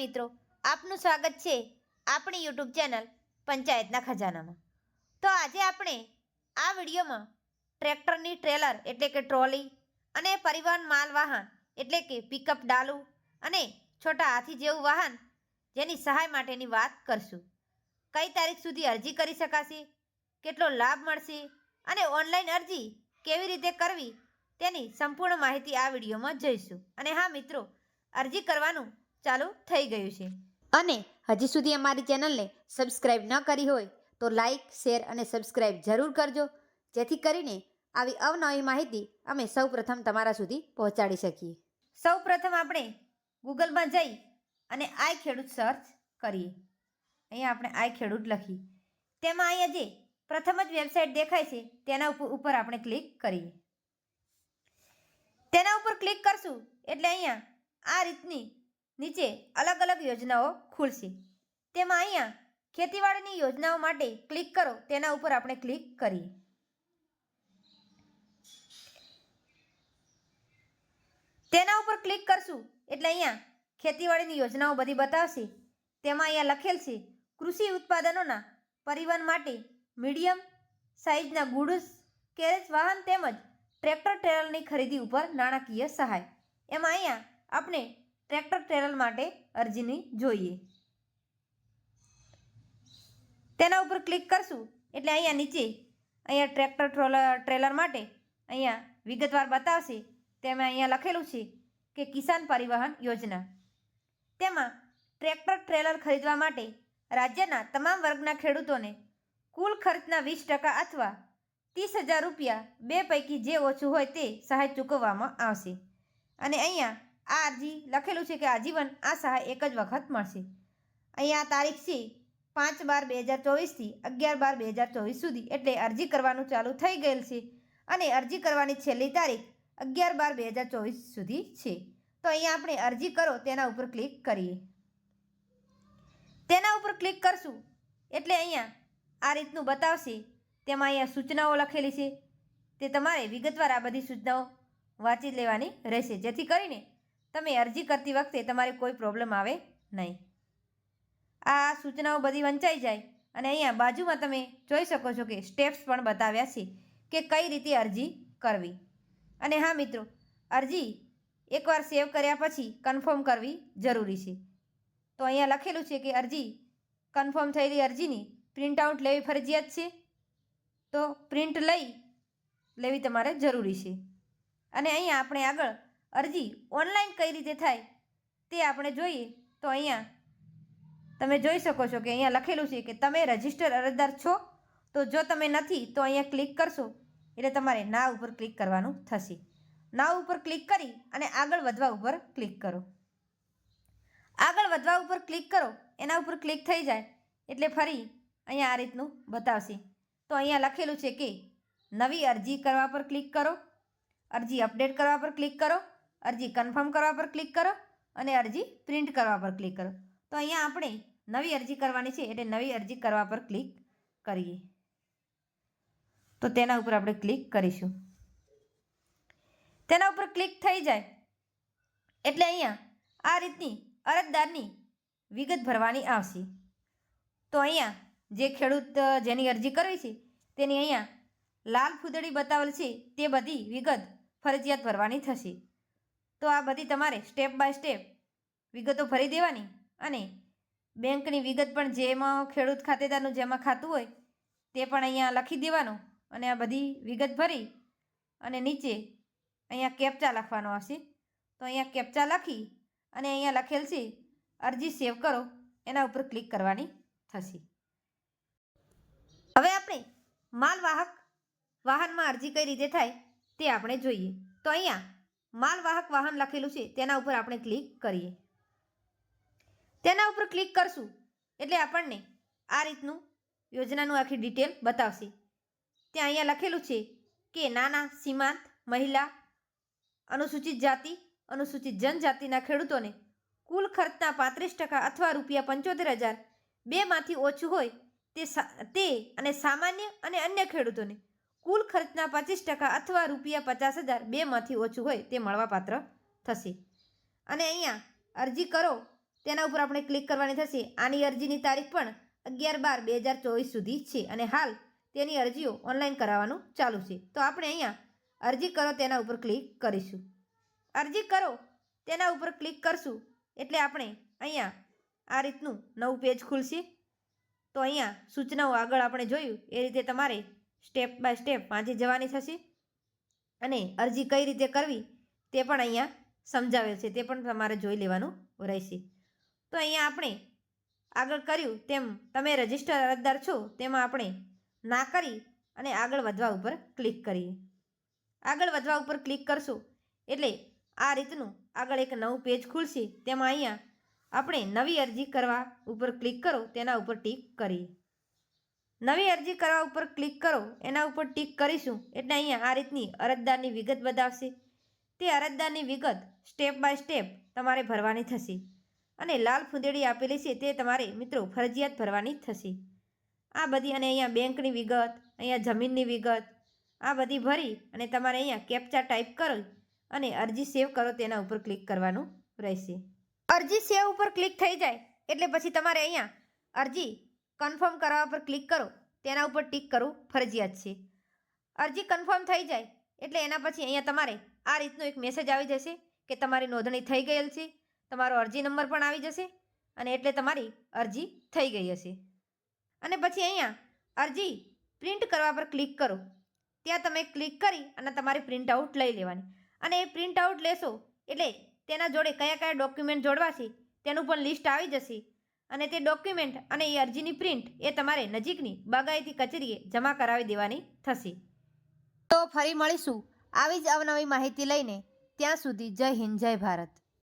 મિત્રો, આપનું સ્વાગત છે આપણી યુટ્યુબ ચેનલ પંચાયતના ખજાનામાં. તો આજે આપણે આ વિડીયોમાં ટ્રેક્ટરની ટ્રેલર એટલે કે ટ્રોલી અને પરિવહન માલ વાહન એટલે કે પિકઅપ ડાલુ અને છોટા હાથી જેવું વાહન જેની સહાય માટેની વાત કરશું. કઈ તારીખ સુધી અરજી કરી શકાશે, કેટલો લાભ મળશે અને ઓનલાઈન અરજી કેવી રીતે કરવી તેની સંપૂર્ણ માહિતી આ વિડીયોમાં જોઈશું. અને હા મિત્રો, અરજી કરવાનું ચાલુ થઈ ગયું છે. અને હજી સુધી અમારી ચેનલને સબસ્ક્રાઇબ ન કરી હોય તો લાઈક શેર અને સબસ્ક્રાઇબ જરૂર કરજો જેથી કરીને આવી અવનવી માહિતી અમે સૌપ્રથમ તમારા સુધી પહોંચાડી શકીએ. સૌપ્રથમ આપણે ગૂગલમાં જઈ અને આઈ ખેડૂત સર્ચ કરીએ. અહીંયા આપણે આઈ ખેડૂત લખી. તેમાં અહીંયા જે પ્રથમ જ વેબસાઇટ દેખાય છે તેના ઉપર ઉપર આપણે ક્લિક કરીએ. તેના ઉપર ક્લિક કરશું એટલે અહીંયા આ રીતની નીચે અલગ અલગ યોજનાઓ ખુલશે. તેમાં અહીંયા ખેતીવાડીની યોજનાઓ માટે ક્લિક કરો, તેના ઉપર આપણે ક્લિક કરીએ. તેના ઉપર ક્લિક કરશું એટલે અહીંયા ખેતીવાડીની યોજનાઓ બધી બતાવશે. તેમાં અહીંયા લખેલ છે, કૃષિ ઉત્પાદનોના પરિવહન માટે મીડિયમ સાઇઝના ગુડ્સ કેરેજ વાહન તેમજ ટ્રેક્ટર ટ્રેલરની ખરીદી ઉપર નાણાકીય સહાય. એમાં અહીંયા આપણે ટ્રેક્ટર ટ્રેલર માટે અરજીની જોઈએ. તેના ઉપર ક્લિક કરશું, એટલે અહીંયા નીચે અહીંયા ટ્રેક્ટર ટ્રોલર, ટ્રેલર માટે અહીંયા વિગતવાર બતાવશે. તેમાં અહીંયા લખેલું છે કે કિસાન પરિવહન યોજના. તેમાં ટ્રેક્ટર ટ્રેલર ખરીદવા માટે રાજ્યના તમામ વર્ગના ખેડૂતોને કુલ ખર્ચના વીસ ટકા અથવા ત્રીસ હજાર રૂપિયા બે પૈકી જે ઓછું હોય તે સહાય ચૂકવવામાં આવશે. અને અહીંયા આ અરજી લખેલું છે કે આજીવન આ સહાય એક જ વખત મળશે. અહીંયા તારીખ છે પાંચ બાર બે હજાર ચોવીસથી અગિયાર બાર બે હજાર ચોવીસ સુધી એટલે અરજી કરવાનું ચાલુ થઈ ગયેલ છે અને અરજી કરવાની છેલ્લી તારીખ અગિયાર બાર બે હજાર ચોવીસ સુધી છે. તો અહીંયા આપણે અરજી કરો તેના ઉપર ક્લિક કરીએ. તેના ઉપર ક્લિક કરશું એટલે અહીંયા આ રીતનું બતાવશે. તેમાં અહીંયા સૂચનાઓ લખેલી છે. તે તમારે વિગતવાર આ બધી સૂચનાઓ વાંચી લેવાની રહેશે. જેથી કરીને તમે અરજી કરતી વખતે તમારે કોઈ પ્રોબ્લેમ આવે નહીં. આ સૂચનાઓ બધી વંચાઈ જાય અને અહીંયા બાજુમાં તમે જોઈ શકો છો કે સ્ટેપ્સ પણ બતાવ્યા છે કે કઈ રીતે અરજી કરવી. અને હા મિત્રો, અરજી એકવાર સેવ કર્યા પછી કન્ફર્મ કરવી જરૂરી છે. તો અહીંયા લખેલું છે કે અરજી કન્ફર્મ થયેલી અરજીની પ્રિન્ટ આઉટ લેવી ફરજિયાત છે. તો પ્રિન્ટ લઈ લેવી તમારે જરૂરી છે. અને અહીંયા આપણે આગળ અરજી ઓનલાઈન કઈ રીતે થાય તે આપણે જોઈએ તો અહીંયા તમે જોઈ શકો છો કે અહીંયા લખેલું છે કે તમે રજિસ્ટર અરજદાર છો, તો જો તમે નથી તો અહીંયા ક્લિક કરશો, એટલે તમારે ના ઉપર ક્લિક કરવાનું થશે. ના ઉપર ક્લિક કરી અને આગળ વધવા ઉપર ક્લિક કરો. આગળ વધવા ઉપર ક્લિક કરો, એના ઉપર ક્લિક થઈ જાય, એટલે ફરી અહીંયા આ રીતનું બતાવશે. તો અહીંયા લખેલું છે કે નવી અરજી કરવા પર ક્લિક કરો, અરજી અપડેટ કરવા પર ક્લિક કરો અરજી કન્ફર્મ કરવા પર ક્લિક કરો અને અરજી પ્રિન્ટ કરવા પર ક્લિક કરો. તો અહીંયા આપણે નવી અરજી કરવાની છે એટલે નવી અરજી કરવા પર ક્લિક કરીએ. તો તેના ઉપર આપણે ક્લિક કરીશું. તેના ઉપર ક્લિક થઈ જાય એટલે અહીંયા આ રીતની અરજદારની વિગત ભરવાની આવશે. તો અહીંયા જે ખેડૂત જેની અરજી કરવી છે તેની અહીંયા લાલ ફૂદડી બતાવેલ છે તે બધી વિગત ફરજિયાત ભરવાની થશે. તો આ બધી તમારે સ્ટેપ બાય સ્ટેપ વિગતો ભરી દેવાની અને બેંકની વિગત પણ જેમાં ખેડૂત ખાતેદારનું જેમાં ખાતું હોય તે પણ અહીંયા લખી દેવાનું અને આ બધી વિગત ભરી અને નીચે અહીંયા કેપ્ચા લખવાનો આવશે તો અહીંયા કેપ્ચા લખી અને અહીંયા લખેલ છે, અરજી સેવ કરો, એના ઉપર ક્લિક કરવાની થશે. હવે આપણે માલવાહક વાહનમાં અરજી કઈ રીતે થાય તે આપણે જોઈએ. તો અહીંયા માલવાહક વાહન લખેલું છે, તેના ઉપર આપણે ક્લિક કરીએ. તેના ઉપર ક્લિક કરશું, એટલે આપણને આ રીતનું યોજનાનું આખી ડિટેલ બતાવશે. ત્યાં અહીંયા લખેલું છે કે નાના, સીમાંત, મહિલા, અનુસૂચિત જાતિ, અનુસૂચિત જનજાતિના ખેડૂતોને કુલ ખર્ચના પાંત્રીસ ટકા અથવા રૂપિયા પંચોતેર હજાર બેમાંથી ઓછું હોય તે તે અને સામાન્ય અને અન્ય ખેડૂતોને કુલ ખર્ચના પચીસ ટકા અથવા રૂપિયા પચાસ હજાર બેમાંથી ઓછું હોય તે મળવાપાત્ર થશે. અને અહીંયા અરજી કરો, તેના ઉપર આપણે ક્લિક કરવાની થશે. આની અરજીની તારીખ પણ અગિયાર બાર બે હજાર ચોવીસ સુધી છે અને હાલ તેની અરજીઓ ઓનલાઈન કરાવવાનું ચાલુ છે. તો આપણે અહીંયા અરજી કરો તેના ઉપર ક્લિક કરીશું. અરજી કરો, તેના ઉપર ક્લિક કરશું એટલે આપણે અહીંયા આ રીતનું નવું પેજ ખુલશે. તો અહીંયા સૂચનાઓ આગળ આપણે જોયું. એ રીતે તમારે સ્ટેપ બાય સ્ટેપ વાંચી જવાની થશે અને અરજી કઈ રીતે કરવી તે પણ અહીંયા સમજાવેલ છે, તે પણ તમારે જોઈ લેવાનું રહેશે. તો અહીંયા આપણે આગળ કર્યું તેમ તમે રજિસ્ટર અરજદાર છો તેમાં આપણે ના કરી અને આગળ વધવા ઉપર ક્લિક કરીએ. આગળ વધવા ઉપર ક્લિક કરશો એટલે આ રીતનું આગળ એક નવું પેજ ખુલશે, તેમાં અહીંયા આપણે નવી અરજી કરવા ઉપર ક્લિક કરો, તેના ઉપર ટીક કરીએ. નવી અરજી કરવા ઉપર ક્લિક કરો, એના ઉપર ટીક કરીશું એટલે અહીંયા આ રીતની અરજદારની વિગત બતાવશે. તે અરજદારની વિગત સ્ટેપ બાય સ્ટેપ તમારે ભરવાની થશે અને લાલ ફૂંદેડી આપેલી છે તે તમારે મિત્રો ફરજિયાત ભરવાની થશે. આ બધી અને અહીંયા બેંકની વિગત, અહીંયા જમીનની વિગત, આ બધી ભરી અને તમારે અહીંયા કેપ્ચા ટાઈપ કરો અને અરજી સેવ કરો તેના ઉપર ક્લિક કરવાનું રહેશે. અરજી સેવ ઉપર ક્લિક થઈ જાય એટલે પછી તમારે અહીંયા અરજી કન્ફર્મ કરાવવા પર ક્લિક કરો, તેના ઉપર ટીક કરવું ફરજિયાત છે. અરજી કન્ફર્મ થઈ જાય, એટલે એના પછી અહીંયા તમારે આ રીતનો એક મેસેજ આવી જશે કે તમારી નોંધણી થઈ ગયેલ છે, તમારો અરજી નંબર પણ આવી જશે, અને એટલે તમારી અરજી થઈ ગઈ હશે. અને પછી અહીંયા અરજી પ્રિન્ટ કરવા પર ક્લિક કરો. ત્યાં તમે ક્લિક કરી અને તમારી પ્રિન્ટ આઉટ લઈ લેવાની. અને એ પ્રિન્ટ આઉટ લેશો એટલે તેના જોડે કયા કયા ડોક્યુમેન્ટ જોડવા છે, તેનું પણ લિસ્ટ આવી જશે. અને તે ડોક્યુમેન્ટ અને એ અરજીની પ્રિન્ટ એ તમારે નજીકની બાગાયતી કચેરીએ જમા કરાવી દેવાની થશે. તો ફરી મળીશું. આવી જ અવનવી માહિતી લઈને ત્યાં સુધી જય હિન્દ, જય ભારત.